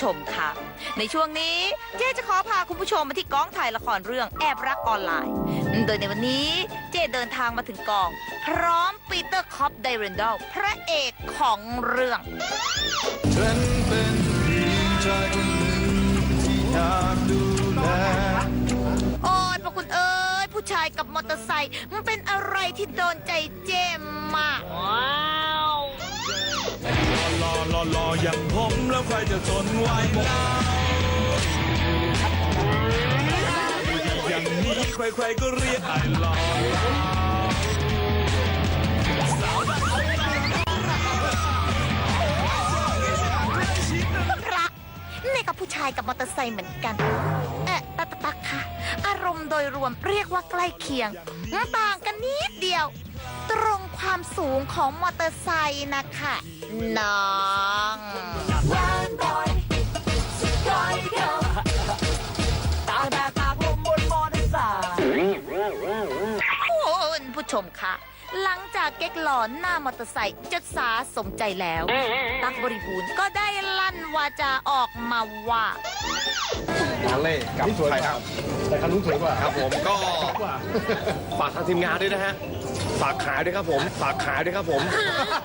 ชมค่ะ ในช่วงนี้เจ๊จะขอพาคุณผู้ชมมาที่กองถ่ายละครเรื่องแอบรักออนไลน์ โดยในวันนี้เจ๊เดินทางมาถึงกอง พร้อมปีเตอร์คอปไดเรนดอลพระเอกของเรื่องฉันเป็นเพียงชายคนหนึ่งที่อยากดูแลโอ้ยพระคุณเอ้ยผู้ชายกับมอเตอร์ไซค์มันเป็นอะไรที่โดนใจเจมมาก ว้าวรอรอรออย่างผมแล้วใครจะทนไหวนะอย่างนี้ใครๆก็เรียกไอ้หลอพระนี่กับผู้ชายกับมอเตอร์ไซค์เหมือนกัน เอ๊ะตักตักค่ะ อารมณ์โดยรวมเรียกว่าใกล้เคียง ต่างกันนิดเดียว ตรงความสูงของมอเตอร์ไซค์นะคะน้องคุณผู้ชมคะหลังจากเก๊กหลอนหน้ามอเตอร์ไซค์จดสาสมใจแล้ว ตักบริบูรณ์ก็ได้ วาจาออกมาว่าฮาร์เลย์กับไทยครับแต่คันนู้นสวยกว่าครับผมก็ฝากทางทีมงานด้วยนะฮะ ฝากขายด้วยครับผม ฝากขายด้วยครับผม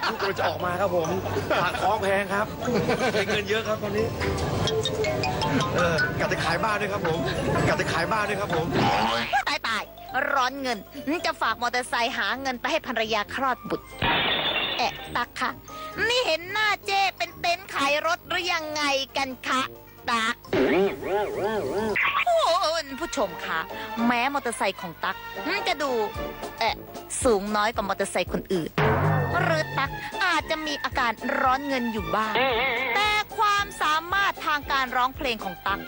ลูกมันจะออกมาครับผมฝากของแพงครับใช้เงินเยอะครับตอนนี้เออกะจะขายบ้านด้วยครับผมกะจะขายบ้านด้วยครับผม ตายตายร้อนเงินจะฝากมอเตอร์ไซค์หาเงินไปให้ภรรยาคลอดบุตร แอะตักค่ะ นี่เห็นหน้าเจ้เป็นเต็นท์ขายรถหรือยังไงกันคะตัก โอ้คุณผู้ชมคะแม้มอเตอร์ไซค์ของตักจะดูเอะสูงน้อยกว่ามอเตอร์ไซค์คนอื่น หรือตักอาจจะมีอาการร้อนเงินอยู่บ้าง แต่ความสามารถทางการร้องเพลงของตัก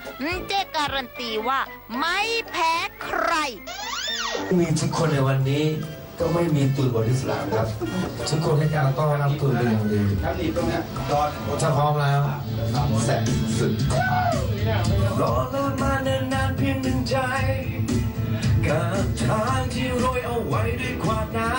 เจ๊การันตีว่าไม่แพ้ใคร มีทุกคนในวันนี้ ก็ไม่มีตุนบอดี้สลามครับ ทุกคนให้การต้อนรับตุนเป็นอย่างดีถ้าพร้อมแล้วแสนสุดรอและมานานๆเพียงหนึ่งใจ กับทางที่โรยเอาไว้ด้วยความหนา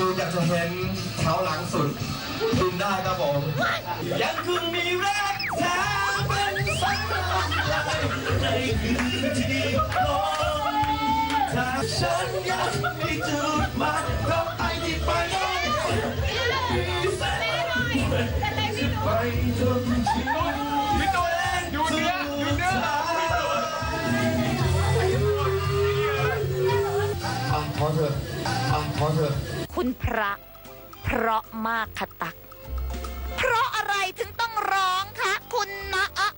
คืออยากจะเห็นเท้าหลังสุดบินได้ครับผม ยังคงมีรักแท้เป็นสัญลักษณ์ในคืนที่ลมถ้าฉันยังมีจุดหมายเราไปที่ไปได้ไปจนถึงพี่ตัวเองอยู่เนื้ออยู่เนื้ออะพอเถอะอะพอเถอะ คุณพระ เพราะมากค่ะตัก เพราะอะไรถึงต้องร้องคะคุณนะอะอะอะ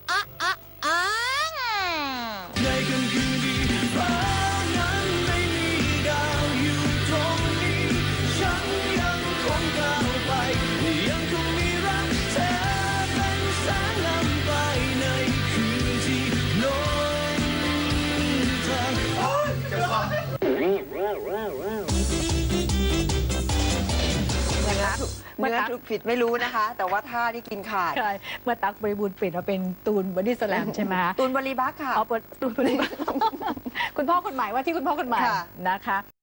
เนื้อถูกผิดไม่รู้นะคะ แต่ว่าท่าที่กินขาด ใช่เมื่อตักบริบูรณ์เปลี่ยนมาเป็นตูนบอดี้สแลมใช่ไหมฮะตูนบริบักค่ะ เอาเปิดตูนบริบูรณ์คุณพ่อคนใหม่ว่าที่คุณพ่อคนใหม่ค่ะ นะคะ